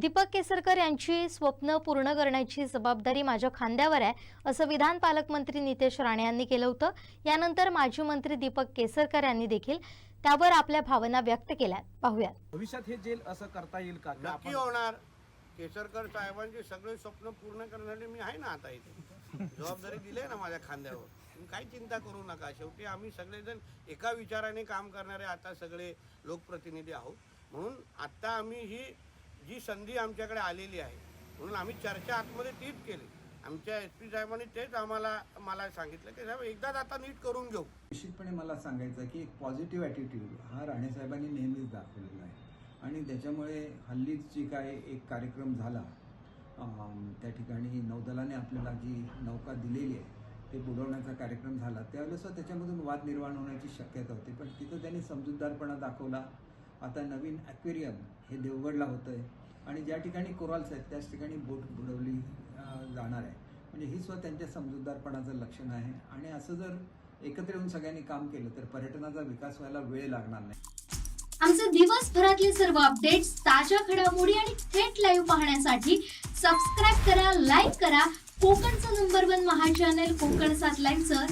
दीपक केसरकर यांची स्वप्न पूर्ण करण्याची जबाबदारी माझ्या खांद्यावर आहे असं विधान पालकमंत्री नितेश राणे यांनी केलं होतं. यानंतर माजी मंत्री दीपक केसरकर यांनी देखील त्यावर आपल्या भावना व्यक्त केल्या. पाहूयात. भविष्यात हे जेल असं करता येईल का? नक्की होणार. केसरकर साहेबांचे सगळे स्वप्न पूर्ण करण्यासाठी मी आहे ना आता इथे. जबाबदारी दिली आहे ना माझ्या खांद्यावर. तुम्ही काही चिंता करू नका. शेवटी आम्ही सगळेजण एका विचाराने काम करणारे आता सगळे लोकप्रतिनिधी आहोत. म्हणून आता आम्ही ही जी संधी आमच्याकडे आलेली आहे म्हणून आम्ही चर्चा आतमध्ये तीच केली. आमच्या एस पी साहेबांनी तेच आम्हाला मला सांगितलं की साहेब एकदाच आता नीट करून घेऊ. निश्चितपणे मला सांगायचं आहे की एक पॉझिटिव्ह ॲटिट्यूड हा राणेसाहेबांनी नेहमीच दाखवलेला आहे. आणि त्याच्यामुळे हल्लीच जी काय एक कार्यक्रम झाला त्या ठिकाणी नौदलाने आपल्याला जी नौका दिलेली आहे ते बुडवण्याचा कार्यक्रम झाला. त्यावेळेस त्याच्यामधून वाद निर्माण होण्याची शक्यता होती पण तिथं त्यांनी समजूतदारपणा दाखवला. आता नवीन ॲक्वेरियम हे देवगडला होतं आहे आणि ज्या ठिकाणी कोराल्स आहेत त्याच ठिकाणी बोट बुडवली जाणार आहे. म्हणजे ही स्वतः त्यांच्या समजूतदारपणाचं लक्षण आहे. आणि असं जर एकत्र येऊन सगळ्यांनी काम केलं तर पर्यटनाचा विकास व्हायला वेळ लागणार नाही. आमचे दिवसभरातले सर्व अपडेट्स ताज्या घडामोडी आणि थेट लाईव्ह पाहण्यासाठी सबस्क्राईब करा लाईक करा. कोकणचं नंबर वन महा चॅनल कोकण सात लाईव्हचं